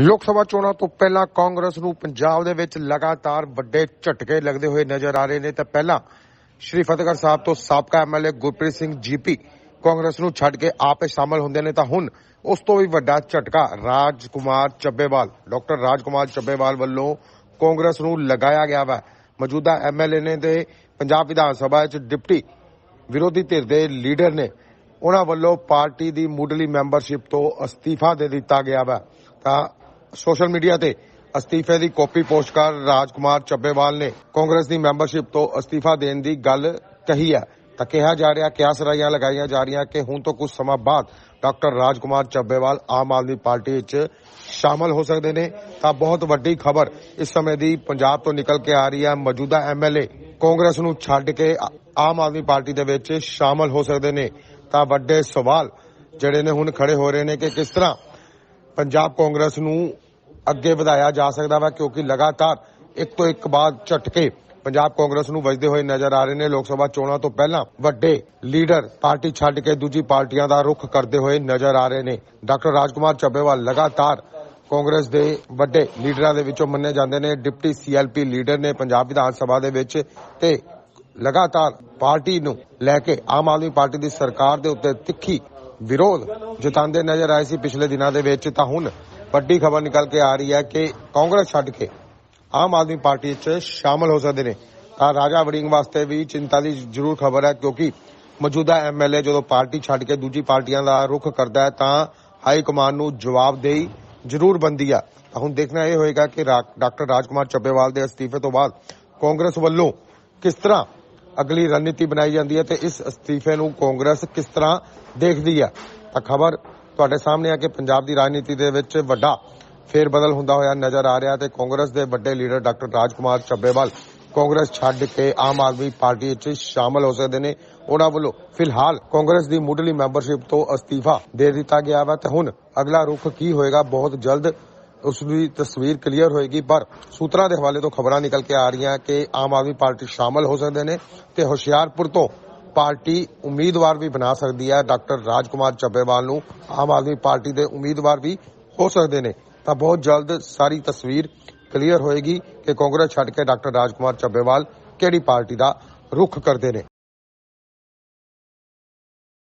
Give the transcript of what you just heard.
ਲੋਕ ਸਭਾ ਚੋਣਾਂ ਤੋਂ ਪਹਿਲਾਂ ਕਾਂਗਰਸ ਨੂੰ ਪੰਜਾਬ ਦੇ ਵਿੱਚ ਲਗਾਤਾਰ ਵੱਡੇ ਝਟਕੇ ਲੱਗਦੇ ਹੋਏ ਨਜ਼ਰ ਆ ਰਹੇ ਨੇ। ਤਾਂ ਪਹਿਲਾਂ ਸ਼੍ਰੀ ਫਤਿਹਗੜ੍ਹ ਸਾਹਿਬ ਤੋਂ ਸਾਬਕਾ ਐਮਐਲਏ ਗੁਰਪ੍ਰੀਤ ਸਿੰਘ ਜੀਪੀ ਕਾਂਗਰਸ ਨੂੰ ਛੱਡ ਕੇ ਆਪੇ ਸ਼ਾਮਲ ਹੁੰਦੇ ਨੇ। ਤਾਂ ਹੁਣ ਉਸ ਤੋਂ ਵੀ ਵੱਡਾ ਝਟਕਾ ਰਾਜਕੁਮਾਰ ਚੱਬੇਵਾਲ, ਡਾਕਟਰ ਰਾਜਕੁਮਾਰ ਚੱਬੇਵਾਲ ਵੱਲੋਂ ਕਾਂਗਰਸ ਨੂੰ ਲਗਾਇਆ ਗਿਆ ਵਾ। ਮੌਜੂਦਾ ਐਮਐਲਏ ਨੇ ਤੇ ਪੰਜਾਬ ਵਿਧਾਨ ਸਭਾ ਵਿੱਚ ਡਿਪਟੀ ਵਿਰੋਧੀ ਧਿਰ ਦੇ ਲੀਡਰ ਨੇ ਉਹਨਾਂ ਵੱਲੋਂ ਪਾਰਟੀ ਦੀ ਮੁੱਢਲੀ ਮੈਂਬਰਸ਼ਿਪ ਤੋਂ ਅਸਤੀਫਾ ਦੇ ਦਿੱਤਾ ਗਿਆ ਵਾ। ਤਾਂ ਸੋਸ਼ਲ ਮੀਡੀਆ ਤੇ ਅਸਤੀਫੇ ਦੀ ਕਾਪੀ ਪੋਸਟ ਕਰ ਰਾਜਕੁਮਾਰ ਚੱਬੇਵਾਲ ਨੇ ਕਾਂਗਰਸ ਦੀ ਮੈਂਬਰਸ਼ਿਪ ਤੋਂ ਅਸਤੀਫਾ ਦੇਣ ਦੀ ਗੱਲ ਕਹੀ ਹੈ। ਤਾਂ ਕਿਹਾ ਜਾ ਰਿਹਾ ਕਿਆਸ ਰਾਈਆਂ ਲਗਾਈਆਂ ਜਾ ਰਹੀਆਂ ਕਿ ਹੁਣ ਤੋਂ ਕੁਝ ਸਮਾਂ ਬਾਅਦ ਡਾਕਟਰ ਰਾਜਕੁਮਾਰ ਚੱਬੇਵਾਲ ਆਮ ਆਦਮੀ ਪਾਰਟੀ ਵਿੱਚ ਸ਼ਾਮਲ ਹੋ ਸਕਦੇ ਨੇ। ਤਾਂ ਬਹੁਤ ਵੱਡੀ ਖਬਰ ਇਸ ਸਮੇਂ ਦੀ ਪੰਜਾਬ ਤੋਂ ਨਿਕਲ ਕੇ ਆ ਰਹੀ ਹੈ। ਮੌਜੂਦਾ ਐਮਐਲਏ ਕਾਂਗਰਸ ਨੂੰ ਛੱਡ ਕੇ ਆਮ ਆਦਮੀ ਪਾਰਟੀ ਦੇ ਵਿੱਚ ਸ਼ਾਮਲ ਹੋ ਸਕਦੇ ਨੇ। ਤਾਂ ਵੱਡੇ ਸਵਾਲ ਜਿਹੜੇ ਨੇ ਹੁਣ ਖੜੇ ਹੋ ਰਹੇ ਨੇ ਕਿ ਕਿਸ ਤਰ੍ਹਾਂ ਪੰਜਾਬ ਕਾਂਗਰਸ ਨੂੰ ਅੱਗੇ ਵਧਾਇਆ ਜਾ ਸਕਦਾ ਵਾ, ਕਿਉਂਕਿ ਲਗਾਤਾਰ ਇੱਕ ਤੋਂ ਇੱਕ ਬਾਅਦ ਝਟਕੇ ਪੰਜਾਬ ਕਾਂਗਰਸ ਨੂੰ ਵੱਜਦੇ ਹੋਏ ਨਜ਼ਰ ਆ ਰਹੇ ਨੇ। ਲੋਕ ਸਭਾ ਚੋਣਾਂ ਤੋਂ ਪਹਿਲਾਂ ਵੱਡੇ ਲੀਡਰ ਪਾਰਟੀ ਛੱਡ ਕੇ ਦੂਜੀ ਪਾਰਟੀਆਂ ਦਾ ਰੁਖ ਕਰਦੇ ਹੋਏ ਨਜ਼ਰ ਆ ਰਹੇ ਨੇ। ਡਾਕਟਰ ਰਾਜਕੁਮਾਰ ਚੱਬੇਵਾਲ ਲਗਾਤਾਰ ਕਾਂਗਰਸ ਦੇ ਵੱਡੇ ਲੀਡਰਾਂ ਦੇ ਵਿੱਚੋਂ ਮੰਨੇ ਜਾਂਦੇ ਨੇ। ਡਿਪਟੀ ਸੀਐਲਪੀ ਲੀਡਰ ਨੇ ਪੰਜਾਬ ਵਿਧਾਨ ਸਭਾ ਦੇ ਵਿੱਚ ਤੇ ਲਗਾਤਾਰ ਪਾਰਟੀ ਨੂੰ ਲੈ ਕੇ ਆਮ ਆਦਮੀ ਪਾਰਟੀ ਦੀ ਸਰਕਾਰ ਦੇ ਉੱਤੇ ਤਿੱਖੀ ਵਿਰੋਧ ਜਤਾਉਂਦੇ ਨਜ਼ਰ ਆਏ ਸੀ। ਪਿਛਲੇ ਦਿਨਾਂ ਦੇ ਵਿੱਚ ਤਾਂ ਹੁਣ ਵੱਡੀ ਖਬਰ ਨਿਕਲ ਕੇ ਆ ਰਹੀ ਹੈ ਕਿ ਕਾਂਗਰਸ ਛੱਡ ਕੇ ਆਮ ਆਦਮੀ ਪਾਰਟੀ ਵਿੱਚ ਸ਼ਾਮਲ ਹੋ ਸਕਦੇ ਨੇ। ਤਾਂ ਰਾਜਾ ਵੜਿੰਗ ਵਾਸਤੇ ਵੀ ਚਿੰਤਾ ਦੀ ਜ਼ਰੂਰ ਖਬਰ ਹੈ ਕਿਉਂਕਿ ਮੌਜੂਦਾ ਐਮਐਲਏ ਜਦੋਂ ਪਾਰਟੀ ਛੱਡ ਕੇ ਦੂਜੀ ਪਾਰਟੀਆਂ ਦਾ ਰੁਖ ਕਰਦਾ ਹੈ ਤਾਂ ਹਾਈ ਕਮਾਂਡ ਨੂੰ ਜਵਾਬਦੇਹੀ ਜ਼ਰੂਰ ਬੰਦੀ ਆ। ਤਾਂ ਹੁਣ ਦੇਖਣਾ ਇਹ ਹੋਏਗਾ ਕਿ ਰਾ- ਡਾਕਟਰ ਰਾਜਕੁਮਾਰ ਚੱਬੇਵਾਲ ਦੇ ਅਸਤੀਫੇ ਤੋਂ ਬਾਅਦ ਕਾਂਗਰਸ ਵੱਲੋਂ ਕਿਸ ਤਰ੍ਹਾਂ ਅਗਲੀ ਰਣਨੀਤੀ ਬਣਾਈ ਜਾਂਦੀ ਹੈ ਤੇ ਇਸ ਅਸਤੀਫੇ ਨੂੰ ਕਾਂਗਰਸ ਕਿਸ ਤਰ੍ਹਾਂ ਦੇਖਦੀ ਹੈ ਤਾਂ ਖਬਰ ਤੁਹਾਡੇ ਸਾਹਮਣੇ ਆ ਕਿ ਪੰਜਾਬ ਦੀ ਰਾਜਨੀਤੀ ਦੇ ਵਿੱਚ ਵੱਡਾ ਫੇਰ ਬਦਲ ਹੁੰਦਾ ਹੋਇਆ ਨਜ਼ਰ ਆ ਰਿਹਾ ਤੇ ਕਾਂਗਰਸ ਦੇ ਵੱਡੇ ਲੀਡਰ ਡਾਕਟਰ ਰਾਜਕੁਮਾਰ ਚੱਬੇਵਾਲ ਕਾਂਗਰਸ ਛੱਡ ਕੇ ਆਮ ਆਦਮੀ ਪਾਰਟੀ ਵਿੱਚ ਸ਼ਾਮਲ ਹੋ ਸਕਦੇ ਨੇ। ਉਹਨਾਂ ਵੱਲੋਂ ਫਿਲਹਾਲ ਕਾਂਗਰਸ ਦੀ ਮੁੱਢਲੀ ਮੈਂਬਰਸ਼ਿਪ ਤੋਂ ਅਸਤੀਫਾ ਦੇ ਦਿੱਤਾ ਗਿਆ ਵਾ ਤੇ ਹੁਣ ਅਗਲਾ ਰੁਖ ਕੀ ਹੋਏਗਾ ਬਹੁਤ ਜਲਦ ਉਸ ਦੀ ਤਸਵੀਰ ਕਲੀਅਰ ਹੋਏਗੀ, ਪਰ ਸੂਤਰਾਂ ਦੇ ਹਵਾਲੇ ਤੋਂ ਖਬਰਾਂ ਨਿਕਲ ਕੇ ਆ ਰਹੀਆਂ ਕਿ ਆਮ ਆਦਮੀ ਪਾਰਟੀ ਸ਼ਾਮਲ ਹੋ ਸਕਦੇ ਨੇ ਤੇ ਹੁਸ਼ਿਆਰਪੁਰ ਤੋਂ ਪਾਰਟੀ ਉਮੀਦਵਾਰ ਵੀ ਬਣਾ ਸਕਦੀ ਹੈ। ਡਾਕਟਰ ਰਾਜਕੁਮਾਰ ਚੱਬੇਵਾਲ ਨੂੰ ਆਮ ਆਦਮੀ ਪਾਰਟੀ ਦੇ ਉਮੀਦਵਾਰ ਵੀ ਹੋ ਸਕਦੇ ਨੇ। ਤਾਂ ਬਹੁਤ ਜਲਦ ਸਾਰੀ ਤਸਵੀਰ ਕਲੀਅਰ ਹੋਏਗੀ ਕਿ ਕਾਂਗਰਸ ਛੱਡ ਕੇ ਡਾਕਟਰ ਰਾਜਕੁਮਾਰ ਚੱਬੇਵਾਲ ਕਿਹੜੀ ਪਾਰਟੀ ਦਾ ਰੁਖ ਕਰਦੇ ਨੇ।